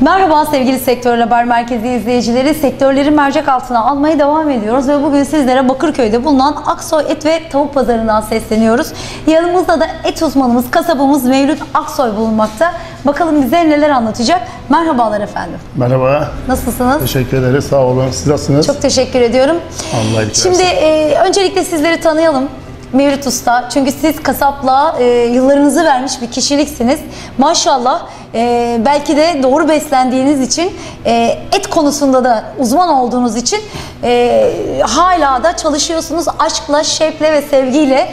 Merhaba sevgili Sektör Haber Merkezi izleyicileri. Sektörleri mercek altına almaya devam ediyoruz ve bugün sizlere Bakırköy'de bulunan Aksoy Et ve Tavuk Pazarı'ndan sesleniyoruz. Yanımızda da et uzmanımız, kasabımız Mevlüt Aksoy bulunmakta. Bakalım bize neler anlatacak. Merhabalar efendim. Merhaba. Nasılsınız? Teşekkür ederiz. Sağ olun. Siz nasılsınız? Çok teşekkür ediyorum. Allah Şimdi e, öncelikle sizleri tanıyalım. Mevlüt Usta. Çünkü siz kasapla e, yıllarınızı vermiş bir kişiliksiniz. Maşallah e, belki de doğru beslendiğiniz için e, et konusunda da uzman olduğunuz için e, hala da çalışıyorsunuz aşkla, şevkle ve sevgiyle.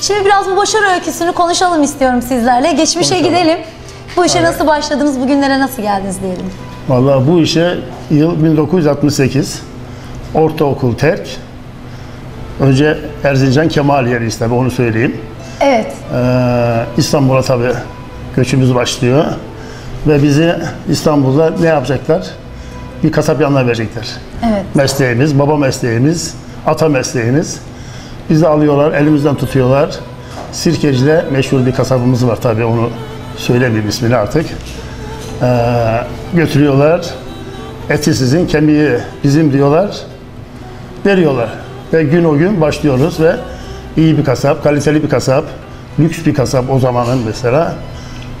Şimdi biraz bu başarı öyküsünü konuşalım istiyorum sizlerle. Geçmişe Konuşalım. gidelim. Bu işe nasıl başladınız, bugünlere nasıl geldiniz diyelim. Vallahi bu işe yıl 1968. Ortaokul terk. Önce Erzincan Kemal yeri tabii onu söyleyeyim. Evet, Ee, İstanbul'a tabii göçümüz başlıyor. Ve bizi İstanbul'da ne yapacaklar? Bir kasap yanına verecekler. evet. Mesleğimiz, baba mesleğimiz, ata mesleğimiz. Bizi alıyorlar, elimizden tutuyorlar. Sirkeci'de meşhur bir kasabımız var tabii onu söylemeyeyim ismini artık. Ee, götürüyorlar. Eti sizin, kemiği bizim diyorlar. Veriyorlar. Ve gün o gün başlıyoruz ve iyi bir kasap, kaliteli bir kasap, lüks bir kasap o zamanın mesela.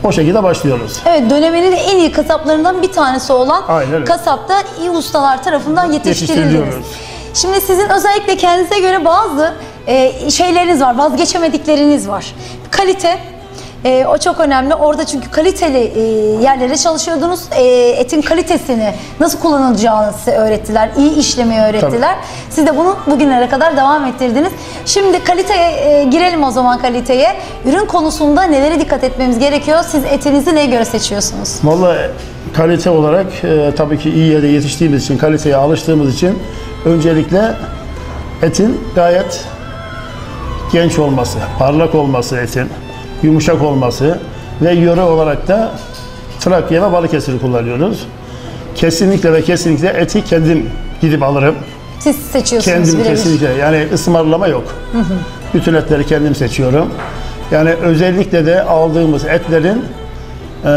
O şekilde başlıyoruz. Evet döneminin en iyi kasaplarından bir tanesi olan Aynen öyle. kasapta iyi ustalar tarafından yetiştirildiniz. Yetiştiriliyoruz. Şimdi sizin özellikle kendinize göre bazı e, şeyleriniz var, vazgeçemedikleriniz var. Kalite, e, o çok önemli. Orada çünkü kaliteli e, yerlere çalışıyordunuz. E, etin kalitesini nasıl kullanılacağını size öğrettiler. iyi işlemeyi öğrettiler. Siz de bunu bugünlere kadar devam ettirdiniz. Şimdi kaliteye e, girelim o zaman kaliteye. Ürün konusunda nelere dikkat etmemiz gerekiyor? Siz etinizi neye göre seçiyorsunuz? Vallahi kalite olarak e, tabii ki iyi yerde yetiştiğimiz için, kaliteye alıştığımız için öncelikle etin gayet genç olması, parlak olması etin, yumuşak olması ve yöre olarak da Trakya ve Balıkesir'i kullanıyoruz. Kesinlikle ve kesinlikle eti kendim gidip alırım. Siz seçiyorsunuz Kendim birebir. kesinlikle. Yani ısmarlama yok. Bütün etleri kendim seçiyorum. Yani özellikle de aldığımız etlerin eee,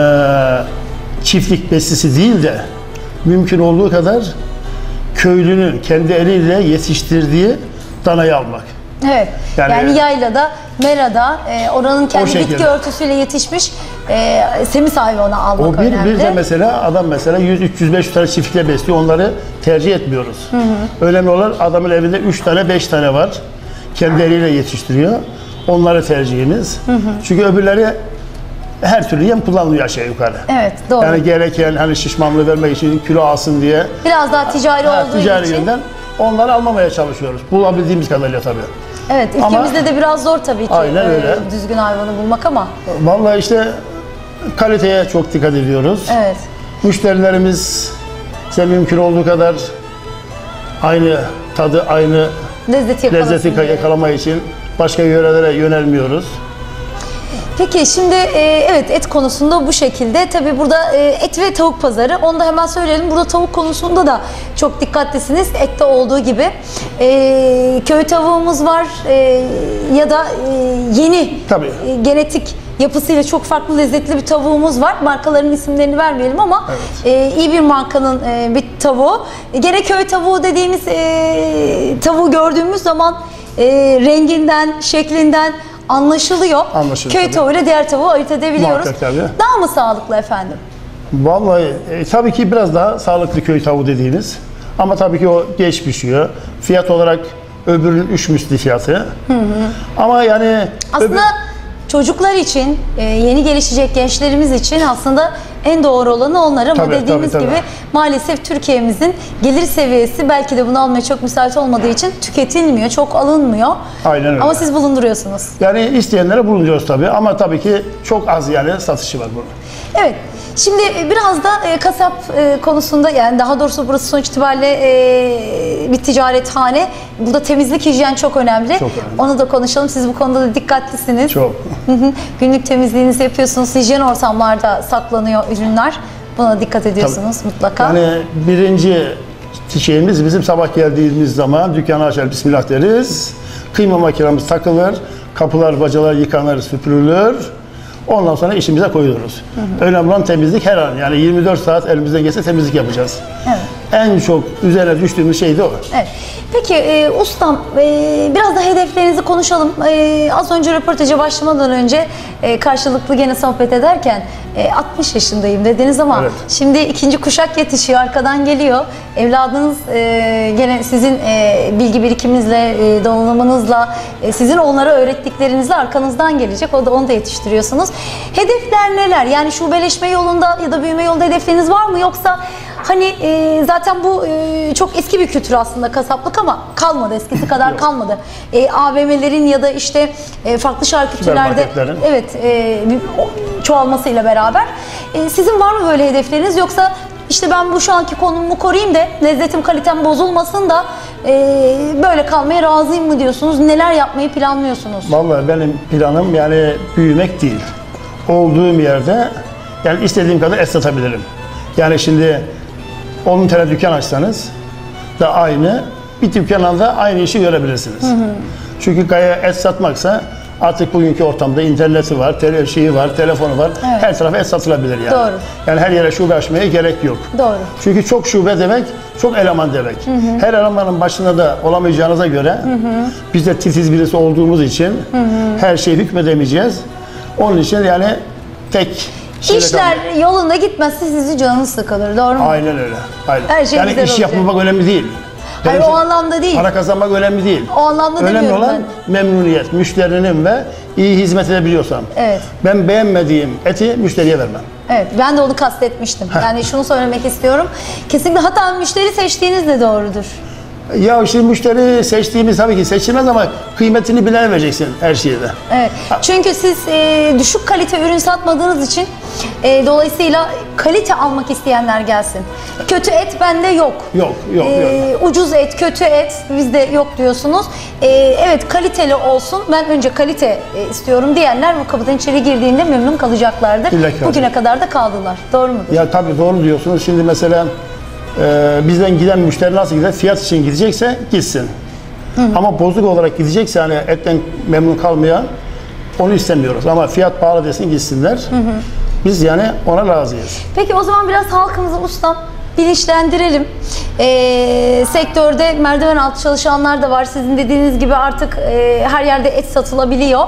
çiftlik besisi değil de mümkün olduğu kadar köylünün kendi eliyle yetiştirdiği danayı almak. Evet. Yani, Yani- yaylada, merada, e, oranın kendi bitki örtüsüyle yetişmiş e, semiz hayvanı almak O bir, önemli. bir de mesela adam mesela 100 300 500 tane çiftlikle besliyor. Onları tercih etmiyoruz. Önemli olan adamın evinde 3 tane 5 tane var. Kendi eliyle yetiştiriyor. Onları tercihimiz. Çünkü öbürleri her türlü yem kullanılıyor aşağı yukarı. Evet, doğru. Yani gereken hani şişmanlığı vermek için kilo alsın diye Biraz daha ticari ha, olduğu ticari için. yönden onları almamaya çalışıyoruz. Bulabildiğimiz kadarıyla tabii. Evet, Ama- ülkemizde de biraz zor tabii ki Aynen e, öyle. düzgün hayvanı bulmak ama. Vallahi işte kaliteye çok dikkat ediyoruz. Evet. Müşterilerimiz ise mümkün olduğu kadar aynı tadı, aynı Lezzeti lezzeti diye. yakalama için başka yörelere yönelmiyoruz. Peki şimdi e, evet et konusunda bu şekilde. Tabii burada e, et ve tavuk pazarı. Onu da hemen söyleyelim. Burada tavuk konusunda da çok dikkatlisiniz. Ette olduğu gibi. E, köy tavuğumuz var e, ya da e, yeni Tabii. e, genetik yapısıyla çok farklı lezzetli bir tavuğumuz var. Markaların isimlerini vermeyelim ama e, iyi bir markanın e, bir tavuğu. Gene köy tavuğu dediğimiz e, tavuğu gördüğümüz zaman e, renginden, şeklinden anlaşılıyor. Anlaşılıyor Köy tabii. tavuğuyla diğer tavuğu ayırt edebiliyoruz. Muhakkak tabii. Daha mı sağlıklı efendim? Vallahi e, tabii ki biraz daha sağlıklı köy tavuğu dediğiniz. Ama tabii ki o geç pişiyor. Fiyat olarak öbürünün üç misli fiyatı. Ama yani Aslında öbür- çocuklar için, e, yeni gelişecek gençlerimiz için aslında en doğru olanı onlar ama Tabii, dediğimiz tabii, tabii. gibi maalesef Türkiye'mizin gelir seviyesi belki de bunu almaya çok müsait olmadığı için tüketilmiyor, çok alınmıyor. Aynen öyle. Ama siz bulunduruyorsunuz. yani isteyenlere bulunuyoruz tabii ama tabii ki çok az yani satışı var bunun. Evet. Şimdi e, biraz da e, kasap e, konusunda yani daha doğrusu burası sonuç itibariyle e, bir ticarethane. Burada temizlik, hijyen çok önemli. Çok önemli. Onu da konuşalım. Siz bu konuda da dikkatlisiniz. Çok. Hı hı. Günlük temizliğinizi yapıyorsunuz. Hijyen ortamlarda saklanıyor ürünler. Buna dikkat ediyorsunuz mutlaka. Yani birinci şeyimiz bizim sabah geldiğimiz zaman dükkanı açar bismillah deriz. Kıyma makinamız takılır. Kapılar bacalar yıkanır süpürülür. Ondan sonra işimize koyuyoruz. Önemli olan temizlik her an. Yani 24 saat elimizden gelse temizlik yapacağız. Evet. En çok üzerine düştüğümüz şey de o. Evet. Peki e, ustam e, biraz da hedeflerinizi konuşalım. E, az önce röportaja başlamadan önce e, karşılıklı gene sohbet ederken e, 60 yaşındayım dediniz ama Evet. şimdi ikinci kuşak yetişiyor arkadan geliyor. Evladınız e, gene sizin e, bilgi birikiminizle, e, donanımınızla, e, sizin onlara öğrettiklerinizle arkanızdan gelecek. O da onu da yetiştiriyorsunuz. Hedefler neler? Yani şubeleşme yolunda ya da büyüme yolunda hedefleriniz var mı yoksa Hani e, zaten bu e, çok eski bir kültür aslında kasaplık ama kalmadı eskisi kadar kalmadı. E, AVM'lerin ya da işte e, farklı şarküterilerde Süpermarketlerin. evet e, bir- o- çoğalmasıyla beraber. E, sizin var mı böyle hedefleriniz yoksa işte ben bu şu anki konumumu koruyayım da lezzetim kalitem bozulmasın da e, böyle kalmaya razıyım mı diyorsunuz? Neler yapmayı planlıyorsunuz? Vallahi benim planım yani büyümek değil. Olduğum yerde yani istediğim kadar et satabilirim. Yani şimdi 10 tane dükkan açsanız da aynı bir dükkanda da aynı işi görebilirsiniz. Çünkü gaya et satmaksa artık bugünkü ortamda interneti var, tele şeyi var, telefonu var. Evet. Her tarafa et satılabilir yani. Doğru. Yani her yere şube açmaya gerek yok. Doğru. Çünkü çok şube demek, çok eleman demek. Her elemanın başında da olamayacağınıza göre biz de titiz birisi olduğumuz için her şeye hükmedemeyeceğiz. Onun için yani tek İşler kalmak. yolunda gitmezse sizi canınız sıkılır doğru mu? Aynen öyle. Aynen. Her şey yani güzel iş olacak. yapmak önemli değil. Hayır Benim o anlamda değil. Para kazanmak önemli değil. O anlamda önemli olan memnuniyet, müşterinin ve iyi hizmet edebiliyorsam. Evet. Ben beğenmediğim eti müşteriye vermem. Evet, ben de onu kastetmiştim. Yani şunu söylemek istiyorum. Kesinlikle hatta müşteri seçtiğiniz de doğrudur. Ya şimdi müşteri seçtiğimiz tabii ki seçilmez ama kıymetini bilen vereceksin her şeyde. Evet. Çünkü siz e, düşük kalite ürün satmadığınız için e, dolayısıyla kalite almak isteyenler gelsin. Kötü et bende yok. Yok, yok, E, Ucuz et, kötü et bizde yok diyorsunuz. E, evet kaliteli olsun. Ben önce kalite e, istiyorum diyenler bu kapıdan içeri girdiğinde memnun kalacaklardır. İlla ki Bugüne kadar da kaldılar. Doğru mudur? Ya tabii doğru diyorsunuz. Şimdi mesela e, bizden giden müşteri nasıl gider? Fiyat için gidecekse gitsin. Ama bozuk olarak gidecekse hani etten memnun kalmayan onu istemiyoruz. Ama fiyat pahalı desin gitsinler. Biz yani ona razıyız. Peki o zaman biraz halkımızı ustam bilinçlendirelim. Ee, sektörde merdiven altı çalışanlar da var. Sizin dediğiniz gibi artık e, her yerde et satılabiliyor.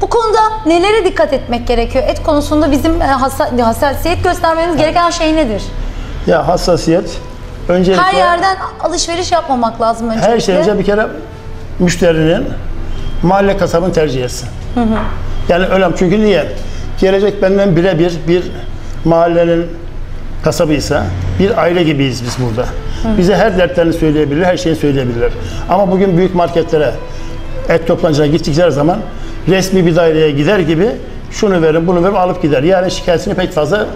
Bu konuda nelere dikkat etmek gerekiyor? Et konusunda bizim e, hassa- hassasiyet göstermemiz gereken şey nedir? Ya hassasiyet öncelikle Her yerden alışveriş yapmamak lazım öncelikle. her şey önce bir kere müşterinin mahalle kasabını tercih etsin. Yani önemli çünkü niye? Gelecek benden birebir bir mahallenin kasabıysa bir aile gibiyiz biz burada. Bize her dertlerini söyleyebilir, her şeyi söyleyebilirler. Ama bugün büyük marketlere et toplantıcına gittikleri zaman resmi bir daireye gider gibi şunu verin, bunu verin alıp gider. Yani şikayetini pek fazla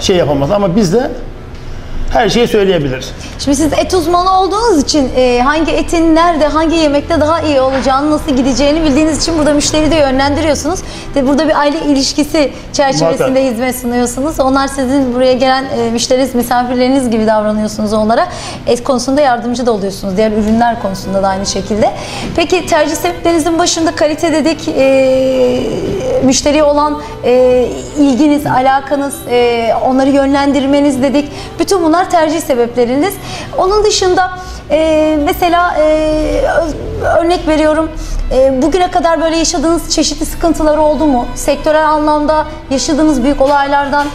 şey yapamaz. Ama bizde her şeyi söyleyebilir. Şimdi siz et uzmanı olduğunuz için e, hangi etin nerede, hangi yemekte daha iyi olacağını, nasıl gideceğini bildiğiniz için burada müşteri de yönlendiriyorsunuz. Ve burada bir aile ilişkisi çerçevesinde Muhakkak. hizmet sunuyorsunuz. Onlar sizin buraya gelen e, müşteriniz, misafirleriniz gibi davranıyorsunuz onlara. Et konusunda yardımcı da oluyorsunuz. Diğer ürünler konusunda da aynı şekilde. Peki tercih sebeplerinizin başında kalite dedik, e, müşteriye olan e, ilginiz, alakanız, e, onları yönlendirmeniz dedik. Bütün bunlar tercih sebepleriniz. Onun dışında e, mesela e, örnek veriyorum. e, bugüne kadar böyle yaşadığınız çeşitli sıkıntılar oldu mu? Sektörel anlamda yaşadığınız büyük olaylardan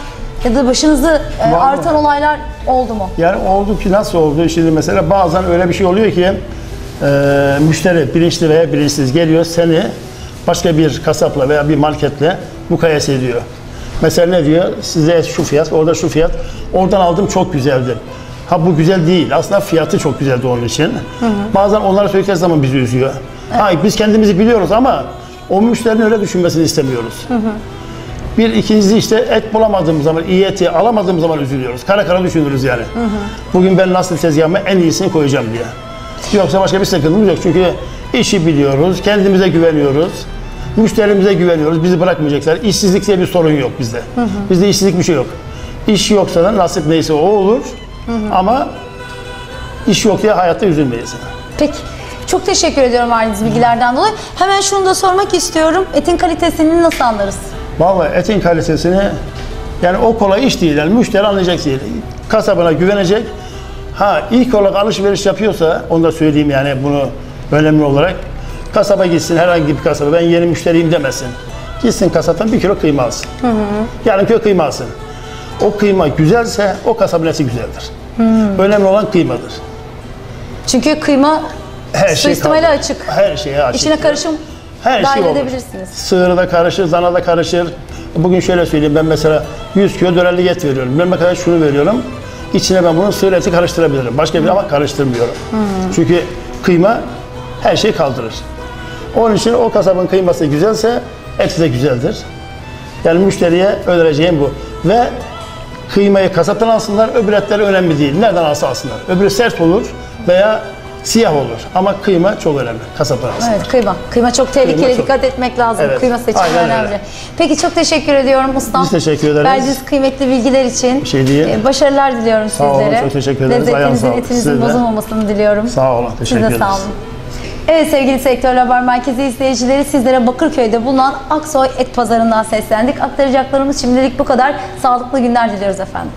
ya da başınızı e, Var mı? artan olaylar oldu mu? Yani oldu ki nasıl oldu? Şimdi mesela bazen öyle bir şey oluyor ki e, müşteri bilinçli veya bilinçsiz geliyor seni başka bir kasapla veya bir marketle mukayese ediyor. Mesela ne diyor? Size şu fiyat, orada şu fiyat. Oradan aldım çok güzeldi. Ha bu güzel değil. Aslında fiyatı çok güzeldi onun için. Bazen onlara söyledikleri zaman bizi üzüyor. Ha, biz kendimizi biliyoruz ama o müşterinin öyle düşünmesini istemiyoruz. Bir ikincisi işte et bulamadığımız zaman, iyi eti alamadığımız zaman üzülüyoruz. Kara kara düşünürüz yani. Bugün ben nasıl tezgahıma en iyisini koyacağım diye. Yoksa başka bir sıkıntımız yok. Çünkü işi biliyoruz, kendimize güveniyoruz. Müşterimize güveniyoruz, bizi bırakmayacaklar. İşsizlik diye bir sorun yok bizde. Bizde işsizlik bir şey yok. İş yoksa da nasip neyse o olur. Ama iş yok diye hayatta üzülmeyiz. Peki. Çok teşekkür ediyorum verdiğiniz bilgilerden dolayı. Hemen şunu da sormak istiyorum. Etin kalitesini nasıl anlarız? Vallahi etin kalitesini yani o kolay iş değil. Yani müşteri anlayacak değil. Kasabına güvenecek. Ha ilk olarak alışveriş yapıyorsa onu da söyleyeyim yani bunu önemli olarak. Kasaba gitsin herhangi bir kasaba ben yeni müşteriyim demesin. Gitsin kasaptan bir kilo kıyma alsın. Yani kilo kıyma alsın. O kıyma güzelse o kasabın eti güzeldir. Önemli olan kıymadır. Çünkü kıyma Her şey suistimale açık. Her şeye açık. İçine karışım Her dahil şey olur. edebilirsiniz. Sığırı da karışır, dana da karışır. Bugün şöyle söyleyeyim ben mesela 100 kilo dönerlik et veriyorum. Ben mesela şunu veriyorum. İçine ben bunun sığır eti karıştırabilirim. Başka bir ama karıştırmıyorum. Çünkü kıyma her şeyi kaldırır. Onun için o kasabın kıyması güzelse eti de güzeldir. Yani müşteriye önereceğim bu. Ve kıymayı kasaptan alsınlar, öbür etler önemli değil. Nereden alsa alsınlar. Öbürü sert olur veya siyah olur. Ama kıyma çok önemli. Kasaptan alsınlar. Evet kıyma. Kıyma çok tehlikeli. Kıyma çok- Dikkat etmek lazım. Evet, Kıyma seçimi aynen öyle. önemli. Peki çok teşekkür ediyorum ustam. Biz teşekkür ederiz. Verdiğiniz kıymetli bilgiler için. şey değil. Ee, Başarılar diliyorum Sağ olun, sizlere. çok teşekkür ederiz. Ayağınıza Lezzetinizin, sağlık. etinizin de. bozulmamasını diliyorum. Sağ olun, teşekkür Siz de ederiz. sağ olun. Evet sevgili Sektör Haber Merkezi izleyicileri sizlere Bakırköy'de bulunan Aksoy Et Pazarı'ndan seslendik. Aktaracaklarımız şimdilik bu kadar. Sağlıklı günler diliyoruz efendim.